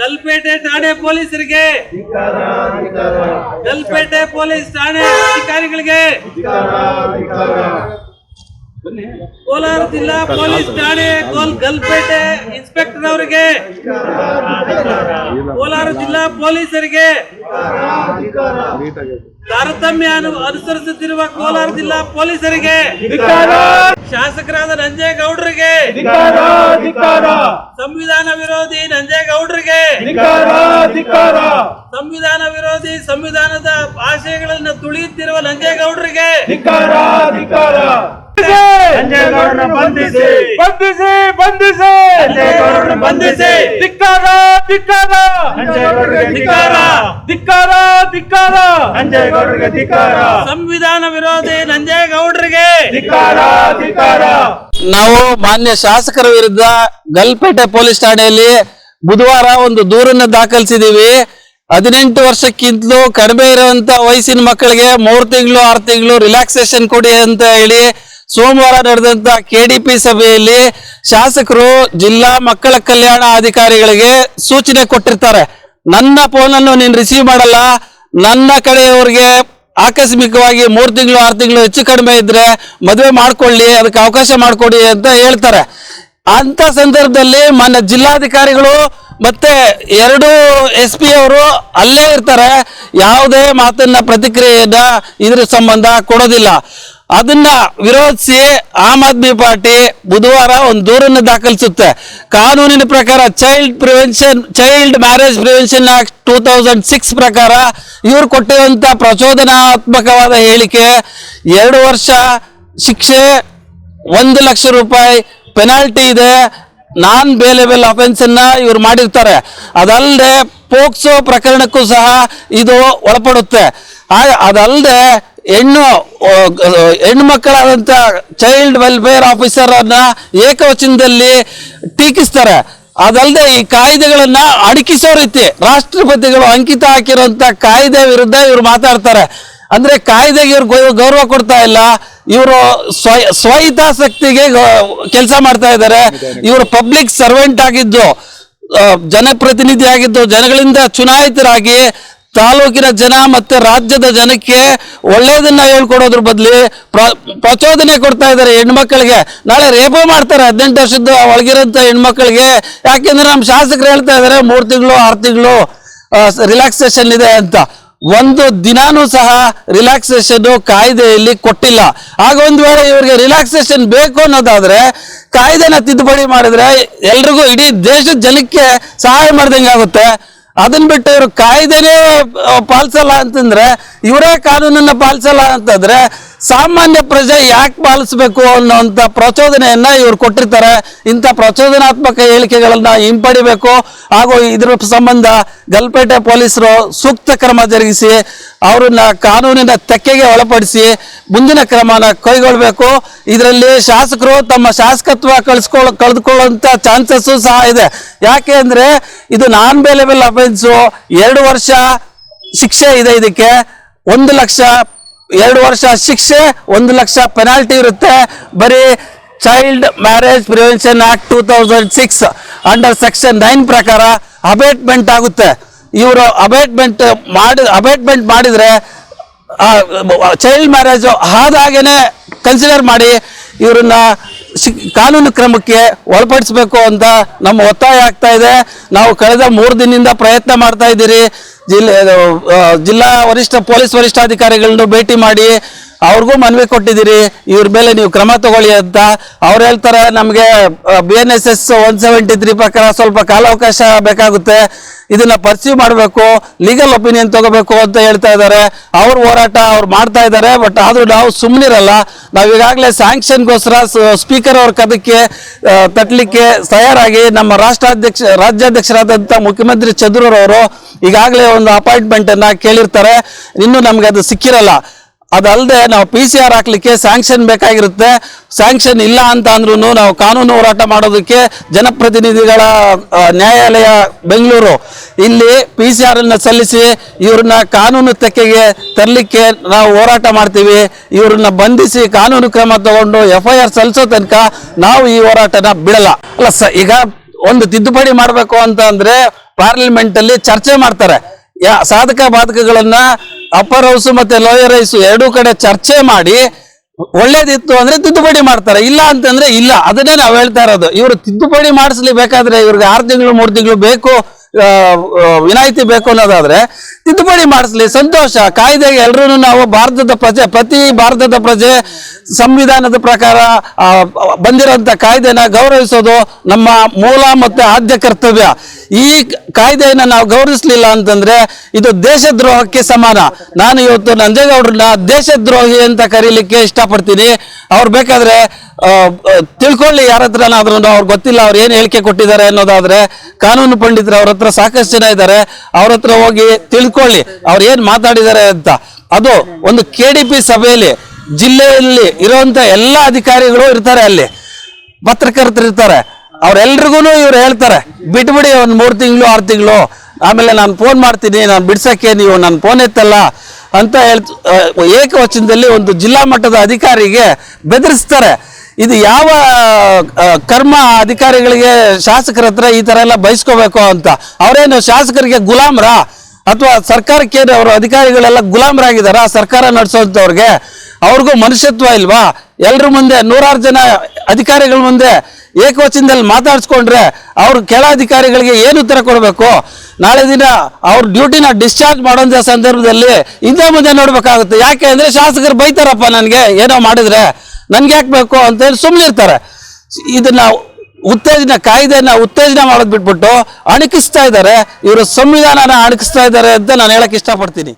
ಗಲ್ಪೇಟೆ ಠಾಣೆ ಪೊಲೀಸರಿಗೆ. ಕಲ್ಪೇಟೆ ಪೊಲೀಸ್ ಠಾಣೆ ಅಧಿಕಾರಿಗಳಿಗೆ. ಕೋಲಾರ ಜಿಲ್ಲಾ ಪೊಲೀಸ್ ಠಾಣೆ ಗೋಲ್ ಗಲ್ಪೇಟೆ ಇನ್ಸ್ಪೆಕ್ಟರ್ ಅವರಿಗೆ. ಕೋಲಾರ ಜಿಲ್ಲಾ ಪೊಲೀಸರಿಗೆ ತಾರತಮ್ಯ ಅನು- ಅನುಸರಿಸುತ್ತಿರುವ ಕೋಲಾರ ಜಿಲ್ಲಾ ಪೊಲೀಸರಿಗೆ ಶಾಸಕರಾದ ನಂಜೇಗೌಡರಿಗೆ ಸಂವಿಧಾನ ವಿರೋಧಿ ನಂಜೇಗೌಡರಿಗೆ ಸಂವಿಧಾನ ವಿರೋಧಿ ಸಂವಿಧಾನದ ಆಶಯಗಳನ್ನು ತುಳಿಯುತ್ತಿರುವ ನಂಜೇಗೌಡರಿಗೆ ಸಂಜಯಗೌಡರನ್ನ ಬಂಧಿಸಿ. ಬಂಧಿಸಿ ಬಂಧಿಸಿ. ಸಂಜಯಗೌಡರನ್ನ ಬಂಧಿಸಿ. ಧಿಕ್ಕಾರ ಧಿಕ್ಕಾರ. ಸಂಜಯಗೌಡರಿಗೆ ಧಿಕ್ಕಾರ. ಧಿಕ್ಕಾರ ಧಿಕ್ಕಾರ. ಸಂಜಯಗೌಡರಿಗೆ ಧಿಕ್ಕಾರ. ಸಂವಿಧಾನ ವಿರೋಧಿ ನಂಜೇಗೌಡರಿಗೆ ಧಿಕ್ಕಾರ ಧಿಕ್ಕಾರ. ನಾವು ಮಾನ್ಯ ಶಾಸಕರ ವಿರುದ್ಧ ಗಲ್ಪೇಟೆ ಪೊಲೀಸ್ ಠಾಣೆಯಲ್ಲಿ ಬುಧವಾರ ಒಂದು ದೂರನ್ನು ದಾಖಲಿಸಿದೀವಿ ಹದಿನೆಂಟು ವರ್ಷಕ್ಕಿಂತಲೂ ಕಡಿಮೆ ಇರುವಂತ ವಯಸ್ಸಿನ ಮಕ್ಕಳಿಗೆ ಮೂರು ತಿಂಗಳು ಆರು ತಿಂಗಳು ರಿಲ್ಯಾಕ್ಸೇಷನ್ ಕೊಡಿ ಅಂತ ಹೇಳಿ ಸೋಮವಾರ ನಡೆದಂತ ಕೆಡಿಪಿ ಸಭೆಯಲ್ಲಿ ಶಾಸಕರು ಜಿಲ್ಲಾ ಮಕ್ಕಳ ಕಲ್ಯಾಣ ಅಧಿಕಾರಿಗಳಿಗೆ ಸೂಚನೆ ಕೊಟ್ಟಿರ್ತಾರೆ. ನನ್ನ ಫೋನನ್ನು ನೀನು ರಿಸೀವ್ ಮಾಡಲ್ಲ. ನನ್ನ ಕಡೆಯವರಿಗೆ ಆಕಸ್ಮಿಕವಾಗಿ ಮೂರು ತಿಂಗಳು, ಆರು ತಿಂಗಳು ಹೆಚ್ಚು ಕಡಿಮೆ ಇದ್ರೆ ಮದುವೆ ಮಾಡ್ಕೊಳ್ಳಿ, ಅದಕ್ಕೆ ಅವಕಾಶ ಮಾಡಿಕೊಡಿ ಅಂತ ಹೇಳ್ತಾರೆ. ಅಂತ ಸಂದರ್ಭದಲ್ಲಿ ಮಾನ್ಯ ಜಿಲ್ಲಾಧಿಕಾರಿಗಳು ಮತ್ತೆ ಎರಡು ಎಸ್ ಪಿ ಅವರು ಅಲ್ಲೇ ಇರ್ತಾರೆ. ಯಾವುದೇ ಮಾತನ್ನ ಪ್ರತಿಕ್ರಿಯೆಯನ್ನ ಇದ್ರ ಸಂಬಂಧ ಕೊಡೋದಿಲ್ಲ. ಅದನ್ನ ವಿರೋಧಿಸಿ ಆಮ್ ಆದ್ಮಿ ಪಾರ್ಟಿ ಬುಧವಾರ ಒಂದು ದೂರನ್ನು ದಾಖಲಿಸುತ್ತೆ. ಕಾನೂನಿನ ಪ್ರಕಾರ child prevention child marriage prevention act two thousand six ಪ್ರಕಾರ ಇವರು ಕೊಟ್ಟಿರುವಂತ ಪ್ರಚೋದನಾತ್ಮಕವಾದ ಹೇಳಿಕೆ ಎರಡು ವರ್ಷ ಶಿಕ್ಷೆ, ಒಂದು ಲಕ್ಷ ರೂಪಾಯಿ ಪೆನಾಲ್ಟಿ ಇದೆ. ನಾನ್ ಬೇಲೆಬಲ್ ಅಫೆನ್ಸ್ ಅನ್ನ ಇವ್ರು ಮಾಡಿರ್ತಾರೆ. ಅದಲ್ಲದೆ ಪೋಕ್ಸೋ ಪ್ರಕರಣಕ್ಕೂ ಸಹ ಇದು ಒಳಪಡುತ್ತೆ. ಅದಲ್ಲದೆ ಹೆಣ್ಣು ಹೆಣ್ಣು ಮಕ್ಕಳಾದಂಥ ಚೈಲ್ಡ್ ವೆಲ್ಫೇರ್ ಆಫೀಸರ್ ಅನ್ನ ಏಕವಚನದಲ್ಲಿ ಟೀಕಿಸ್ತಾರೆ. ಅದಲ್ಲದೆ ಈ ಕಾಯ್ದೆಗಳನ್ನ ಅಡಕಿಸೋ ರೀತಿ ರಾಷ್ಟ್ರಪತಿಗಳು ಅಂಕಿತ ಹಾಕಿರುವಂತ ಕಾಯ್ದೆ ವಿರುದ್ಧ ಇವರು ಮಾತಾಡ್ತಾರೆ. ಅಂದ್ರೆ ಕಾಯ್ದೆಗೆ ಇವ್ರು ಗೌರವ ಕೊಡ್ತಾ ಇಲ್ಲ. ಇವರು ಸ್ವ, ಸ್ವಹಿತಾಸಕ್ತಿಗೆ ಕೆಲಸ ಮಾಡ್ತಾ ಇದ್ದಾರೆ. ಇವರು ಪಬ್ಲಿಕ್ ಸರ್ವೆಂಟ್ ಆಗಿದ್ದು ಜನಪ್ರತಿನಿಧಿ ಆಗಿದ್ದು ಜನಗಳಿಂದ ಚುನಾಯಿತರಾಗಿ ತಾಲೂಕಿನ ಜನ ಮತ್ತೆ ರಾಜ್ಯದ ಜನಕ್ಕೆ ಒಳ್ಳೆಯದನ್ನ ಹೇಳ್ಕೊಡೋದ್ರ ಬದಲಿ ಪ್ರಚೋದನೆ ಕೊಡ್ತಾ ಇದ್ದಾರೆ ಹೆಣ್ಮಕ್ಳಿಗೆ. ನಾಳೆ ರೇಪೋ ಮಾಡ್ತಾರೆ ಹದಿನೆಂಟು ವರ್ಷದ ಒಳಗಿರೋಂಥ ಹೆಣ್ಮಕ್ಳಿಗೆ. ಯಾಕೆಂದ್ರೆ ನಮ್ಮ ಶಾಸಕರು ಹೇಳ್ತಾ ಇದ್ದಾರೆ, ಮೂರು ತಿಂಗಳು, ಆರು ತಿಂಗಳು ರಿಲ್ಯಾಕ್ಸೇಷನ್ ಇದೆ ಅಂತ. ಒಂದು ದಿನಾನೂ ಸಹ ರಿಲ್ಯಾಕ್ಸೇಷನ್ ಕಾಯ್ದೆಯಲ್ಲಿ ಕೊಟ್ಟಿಲ್ಲ. ಆಗ ಒಂದು ವೇಳೆ ಇವರಿಗೆ ರಿಲ್ಯಾಕ್ಸೇಷನ್ ಬೇಕು ಅನ್ನೋದಾದ್ರೆ ಕಾಯ್ದೆನ ತಿದ್ದುಪಡಿ ಮಾಡಿದ್ರೆ ಎಲ್ರಿಗೂ ಇಡೀ ದೇಶದ ಜನಕ್ಕೆ ಸಹಾಯ ಮಾಡ್ದಂಗೆ ಆಗುತ್ತೆ ಅದನ್ನ ಬಿಟ್ಟು ಇವರು ಕಾಯ್ದೆನೇ ಪಾಲಿಸಲ್ಲ ಅಂತಂದ್ರೆ ಇವರೇ ಕಾನೂನನ್ನು ಪಾಲಿಸಲ್ಲ ಅಂತಂದರೆ ಸಾಮಾನ್ಯ ಪ್ರಜೆ ಯಾಕೆ ಪಾಲಿಸ್ಬೇಕು ಅನ್ನೋಂಥ ಪ್ರಚೋದನೆಯನ್ನ ಇವರು ಕೊಟ್ಟಿರ್ತಾರೆ. ಇಂಥ ಪ್ರಚೋದನಾತ್ಮಕ ಹೇಳಿಕೆಗಳನ್ನು ಹಿಂಪಡಿಬೇಕು. ಹಾಗೂ ಇದರ ಸಂಬಂಧ ಗಲ್ಪೇಟೆ ಪೊಲೀಸರು ಸೂಕ್ತ ಕ್ರಮ ಜರುಗಿಸಿ ಅವರನ್ನ ಕಾನೂನಿನ ತೆಕ್ಕೆಗೆ ಒಳಪಡಿಸಿ ಮುಂದಿನ ಕ್ರಮನ ಕೈಗೊಳ್ಳಬೇಕು ಇದರಲ್ಲಿ ಶಾಸಕರು ತಮ್ಮ ಶಾಸಕತ್ವ ಕಳಿಸ್ಕೊಳ್, ಕಳೆದುಕೊಳ್ಳುವಂತ ಚಾನ್ಸಸ್ ಸಹ ಇದೆ. ಯಾಕೆ ಅಂದರೆ ಇದು ನಾನ್ ಬೇಲೆಬಲ್ ಅಫೆನ್ಸು ಎರಡು ವರ್ಷ ಶಿಕ್ಷೆ ಇದೆ ಇದಕ್ಕೆ. ಒಂದು ಲಕ್ಷ ಎರಡು ವರ್ಷ ಶಿಕ್ಷೆ, ಒಂದು ಲಕ್ಷ ಪೆನಾಲ್ಟಿ ಇರುತ್ತೆ. ಬರೀ child marriage prevention act two thousand six under section nine ಪ್ರಕಾರ ಅಬೇಟ್ಮೆಂಟ್ ಆಗುತ್ತೆ. ಇವರು ಅಬೇಟ್ಮೆಂಟ್ ಮಾಡಿ ಅಬೇಟ್ಮೆಂಟ್ ಮಾಡಿದರೆ ಚೈಲ್ಡ್ ಮ್ಯಾರೇಜ್ ಆದಾಗೇನೆ ಕನ್ಸಿಡರ್ ಮಾಡಿ, ಇವ್ರನ್ನ ಕಾನೂನು ಕ್ರಮಕ್ಕೆ ಒಳಪಡಿಸಬೇಕು ಅಂತ ನಮ್ಮ ಒತ್ತಾಯ ಆಗ್ತಾ ಇದೆ. ನಾವು ಕಳೆದ ಮೂರು ದಿನದಿಂದ ಪ್ರಯತ್ನ ಮಾಡ್ತಾ ಇದ್ದೀರಿ. ಜಿಲ್ಲೆ ಜಿಲ್ಲಾ ವರಿಷ್ಠ, ಪೊಲೀಸ್ ವರಿಷ್ಠಾಧಿಕಾರಿಗಳನ್ನು ಭೇಟಿ ಮಾಡಿ ಅವ್ರಿಗೂ ಮನವಿ ಕೊಟ್ಟಿದ್ದೀರಿ, ಇವ್ರ ಮೇಲೆ ನೀವು ಕ್ರಮ ತಗೊಳ್ಳಿ ಅಂತ. ಅವ್ರು ಹೇಳ್ತಾರೆ, ನಮಗೆ B N S S one seventy three ಪ್ರಕಾರ ಸ್ವಲ್ಪ ಕಾಲಾವಕಾಶ ಬೇಕಾಗುತ್ತೆ. ಇದನ್ನ ಪರ್ಸ್ಯೂ ಮಾಡಬೇಕು ಲೀಗಲ್ ಒಪಿನಿಯನ್ ತಗೋಬೇಕು ಅಂತ ಹೇಳ್ತಾ ಇದ್ದಾರೆ. ಅವ್ರ ಹೋರಾಟ ಅವ್ರು ಮಾಡ್ತಾ ಇದ್ದಾರೆ ಬಟ್ ಆದರೂ ನಾವು ಸುಮ್ಮನಿರಲ್ಲ ನಾವು ಈಗಾಗಲೇ ಸ್ಯಾಂಕ್ಷನ್ಗೋಸ್ಕರ ಸ್ಪೀಕರ್ ಅವ್ರ ಕದಕ್ಕೆ ತಟ್ಟಲಿಕ್ಕೆ ತಯಾರಾಗಿ ನಮ್ಮ ರಾಷ್ಟ್ರಾಧ್ಯಕ್ಷ ರಾಜ್ಯಾಧ್ಯಕ್ಷರಾದಂಥ ಮುಖ್ಯಮಂತ್ರಿ ಚಂದ್ರರವರು ಈಗಾಗಲೇ ಒಂದು ಅಪಾಯಿಂಟ್ಮೆಂಟನ್ನು ಕೇಳಿರ್ತಾರೆ. ಇನ್ನು ನಮ್ಗೆ ಅದು ಸಿಕ್ಕಿರಲ್ಲ. ಅದಲ್ಲದೆ ನಾವು ಪಿ ಸಿ ಆರ್ ಹಾಕ್ಲಿಕ್ಕೆ ಸ್ಯಾಂಕ್ಷನ್ ಬೇಕಾಗಿರುತ್ತೆ. ಸ್ಯಾಂಕ್ಷನ್ ಇಲ್ಲ ಅಂತ ಅಂದ್ರೂ ನಾವು ಕಾನೂನು ಹೋರಾಟ ಮಾಡೋದಕ್ಕೆ ಜನಪ್ರತಿನಿಧಿಗಳ ನ್ಯಾಯಾಲಯ ಬೆಂಗಳೂರು. ಇಲ್ಲಿ ಪಿ ಸಿ ಆರ್ ಅನ್ನ ಸಲ್ಲಿಸಿ ಇವ್ರನ್ನ ಕಾನೂನು ತೆಕ್ಕೆಗೆ ತರಲಿಕ್ಕೆ ನಾವು ಹೋರಾಟ ಮಾಡ್ತೀವಿ. ಇವ್ರನ್ನ ಬಂಧಿಸಿ ಕಾನೂನು ಕ್ರಮ ತಗೊಂಡು ಎಫ್ ಐ ಆರ್ ಸಲ್ಲಿಸೋ ತನಕ ನಾವು ಈ ಹೋರಾಟನ ಬಿಡಲ್ಲ. ಅಲ್ಲ ಸ, ಈಗ ಒಂದು ತಿದ್ದುಪಡಿ ಮಾಡಬೇಕು ಅಂತ ಅಂದ್ರೆ ಪಾರ್ಲಿಮೆಂಟ್ ಅಲ್ಲಿ ಚರ್ಚೆ ಮಾಡ್ತಾರೆ. ಯಾ, ಸಾಧಕ ಬಾಧಕಗಳನ್ನ ಅಪ್ಪರ್ ಹೌಸ್ ಮತ್ತೆ ಲೋಯರ್ ಹೌಸ್ ಎರಡೂ ಕಡೆ ಚರ್ಚೆ ಮಾಡಿ ಒಳ್ಳೇದಿತ್ತು ಅಂದ್ರೆ ತಿದ್ದುಪಡಿ ಮಾಡ್ತಾರೆ, ಇಲ್ಲ ಅಂತಂದ್ರೆ ಇಲ್ಲ. ಅದನ್ನೇ ನಾವು ಹೇಳ್ತಾ ಇರೋದು. ಇವರು ತಿದ್ದುಪಡಿ ಮಾಡಿಸ್ಲಿ ಬೇಕಾದ್ರೆ ಇವ್ರಿಗೆ ಆರು ತಿಂಗಳು, ಮೂರು ತಿಂಗಳು ಬೇಕು ವಿನಾಯಿತಿ ಬೇಕು ಅನ್ನೋದಾದ್ರೆ ತಿದ್ದುಪಡಿ ಮಾಡಿಸ್ಲಿ. ಸಂತೋಷ. ಕಾಯ್ದೆಗೆ ಎಲ್ಲರೂ ನಾವು ಭಾರತದ ಪ್ರಜೆ, ಪ್ರತಿ ಭಾರತದ ಪ್ರಜೆ ಸಂವಿಧಾನದ ಪ್ರಕಾರ ಬಂದಿರೋಂಥ ಕಾಯ್ದೆನ ಗೌರವಿಸೋದು ನಮ್ಮ ಮೂಲ ಮತ್ತು ಆದ್ಯ ಕರ್ತವ್ಯ. ಈ ಕಾಯ್ದೆಯನ್ನ ನಾವು ಗೌರವಿಸಲಿಲ್ಲ ಅಂತಂದ್ರೆ ಇದು ದೇಶದ್ರೋಹಕ್ಕೆ ಸಮಾನ. ನಾನು ಇವತ್ತು ನಂಜೇಗೌಡ್ರನ್ನ ದೇಶದ್ರೋಹಿ ಅಂತ ಕರೀಲಿಕ್ಕೆ ಇಷ್ಟಪಡ್ತೀನಿ. ಅವ್ರು ಬೇಕಾದ್ರೆ ತಿಳ್ಕೊಳ್ಳಿ ಯಾರ ಹತ್ರನಾದ್ರೂ ಅವ್ರು ಗೊತ್ತಿಲ್ಲ, ಅವ್ರು ಏನು ಹೇಳಿಕೆ ಕೊಟ್ಟಿದ್ದಾರೆ ಅನ್ನೋದಾದ್ರೆ, ಕಾನೂನು ಪಂಡಿತರು ಅವ್ರ ಹತ್ರ ಸಾಕಷ್ಟು ಜನ ಇದ್ದಾರೆ. ಅವ್ರ ಹತ್ರ ಹೋಗಿ ತಿಳ್ಕೊಳ್ಳಿ. ಅವ್ರು ಏನು ಮಾತಾಡಿದ್ದಾರೆ ಅಂತ. ಅದು ಒಂದು ಕೆ ಡಿ ಪಿ ಸಭೆಯಲ್ಲಿ, ಜಿಲ್ಲೆಯಲ್ಲಿ ಇರುವಂತ ಎಲ್ಲ ಅಧಿಕಾರಿಗಳು ಇರ್ತಾರೆ ಅಲ್ಲಿ. ಪತ್ರಕರ್ತರು ಇರ್ತಾರೆ. ಅವ್ರೆಲ್ರಿಗೂ ಇವ್ರು ಹೇಳ್ತಾರೆ, ಬಿಟ್ಬಿಡಿ ಒಂದು ಮೂರು ತಿಂಗಳು, ಆರು ತಿಂಗಳು. ಆಮೇಲೆ ನಾನು ಫೋನ್ ಮಾಡ್ತೀನಿ, ನಾನು ಬಿಡ್ಸಕ್ಕೆ ನೀವು ನನ್ನ ಫೋನ್ ಎತ್ತಲ್ಲ. ಅಂತ ಹೇಳ್ ಏಕವಚನದಲ್ಲಿ ಒಂದು ಜಿಲ್ಲಾ ಮಟ್ಟದ ಅಧಿಕಾರಿಗೆ ಬೆದರಿಸ್ತಾರೆ. ಇದು ಯಾವ ಕರ್ಮ ಅಧಿಕಾರಿಗಳಿಗೆ ಶಾಸಕರ ಹತ್ರ ಈ ತರ ಎಲ್ಲ ಬಯಸ್ಕೋಬೇಕು ಅಂತ. ಅವರೇನು ಶಾಸಕರಿಗೆ ಗುಲಾಮ್ರ? ಅಥವಾ ಸರ್ಕಾರಕ್ಕೆ ಅವರು ಅಧಿಕಾರಿಗಳೆಲ್ಲ ಆ ಸರ್ಕಾರ ನಡೆಸೋಂಥವ್ರಿಗೆ ಅವ್ರಿಗೂ ಮನುಷ್ಯತ್ವ ಇಲ್ವಾ? ಎಲ್ಲರ ಮುಂದೆ, ನೂರಾರು ಜನ ಅಧಿಕಾರಿಗಳ ಮುಂದೆ ಏಕವಚನದಲ್ಲಿ ಮಾತಾಡಿಸ್ಕೊಂಡ್ರೆ ಅವ್ರ ಕೆಳ ಅಧಿಕಾರಿಗಳಿಗೆ ಏನು ಉತ್ತರ ಕೊಡಬೇಕು? ನಾಳೆ ದಿನ ಅವ್ರ ಡ್ಯೂಟಿನ ಡಿಸ್ಚಾರ್ಜ್ ಮಾಡೋಂಥ ಸಂದರ್ಭದಲ್ಲಿ ಹಿಂದೆ ಮುಂದೆ ನೋಡಬೇಕಾಗುತ್ತೆ. ಯಾಕೆ ಅಂದ್ರೆ ಶಾಸಕರು ಬೈತಾರಪ್ಪ ನನಗೆ, ಏನೋ ಮಾಡಿದ್ರೆ. ನನಗೆ ಯಾಕೆ ಬೇಕು ಅಂತೇಳಿ ಸುಮ್ಮನೆ ಇರ್ತಾರೆ ಇದನ್ನ ಉತ್ತೇಜನ ಕಾಯ್ದೆನ ಉತ್ತೇಜನ ಮಾಡೋದು ಬಿಟ್ಬಿಟ್ಟು ಅಣಕಿಸ್ತಾ ಇದ್ದಾರೆ. ಇವರು ಸಂವಿಧಾನನ ಅಣಕಿಸ್ತಾ ಇದ್ದಾರೆ ಅಂತ ನಾನು ಹೇಳಕ್ ಇಷ್ಟಪಡ್ತೀನಿ.